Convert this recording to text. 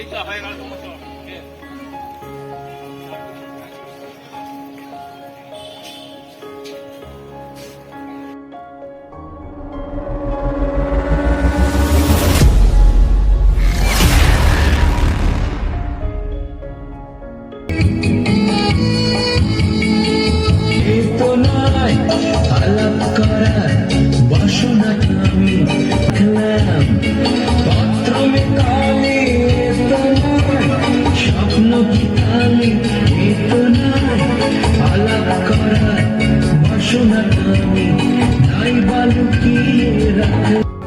いつか早いかと思っ。বাসনা আমি নাই বালুকিয়ে রাখলাম